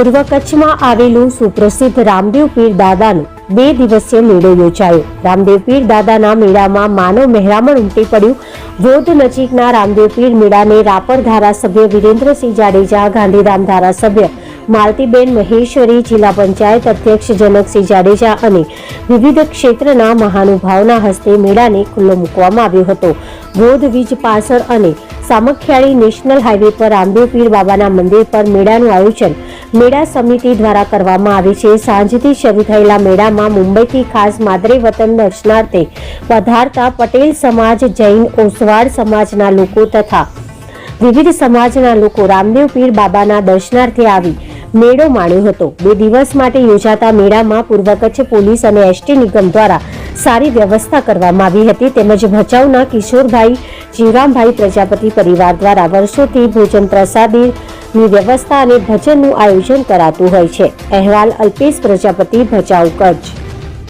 પૂર્વ કચ્છમાં આવેલું સુપ્રસિદ્ધ રામદેવ પીર દાદાનું બે દિવસીય મેળો યોજાયો. રામદેવ પીર દાદાના મેળામાં માનવ મહેરામણ ઉમટી પડ્યું. વોધ નજીકના રામદેવ પીર મેળાને રાપર ધારાસભ્ય વિરેન્દ્રસિંહ જાડેજા, ગાંધીધામ ધારાસભ્ય માલતીબેન મહેશ્વરી, જિલ્લા પંચાયત અધ્યક્ષ જનકસિંહ જાડેજા અને વિવિધ ક્ષેત્રના મહાનુભાવના હસ્તે મેળાને ખુલ્લો મૂકવામાં આવ્યો હતો. વોધ વીજ પાસર અને સામખિયાળી નેશનલ હાઈવે પર આંબેપીર બાબાના મંદિર પર મેળાનું આયોજન મેળા સમિતિ દ્વારા કરવામાં આવે છે. સાંજથી શરૂ થયેલા મેળામાં મુંબઈથી ખાસ માદરે વતન દર્શનાર્થે પધારતા પટેલ સમાજ, જૈન, ઓસવાડ સમાજના લોકો તથા વિવિધ સમાજના લોકો રામદેવ પીર બાબાના દર્શનાર્થે આવી મેળો માણ્યો હતો. બે દિવસ માટે યોજાતા મેળામાં પૂર્વ કચ્છ પોલીસ અને એસટી નિગમ દ્વારા સારી વ્યવસ્થા કરવામાં આવી હતી. તેમજ ભચાઉના કિશોરભાઈ જીવરામભાઈ પ્રજાપતિ પરિવાર દ્વારા વર્ષોથી ભોજન પ્રસાદીની વ્યવસ્થા અને ભજનનું આયોજન કરાતું હોય છે. અહેવાલ અલ્પેશ પ્રજાપતિ ભચાઉ કચ્છ.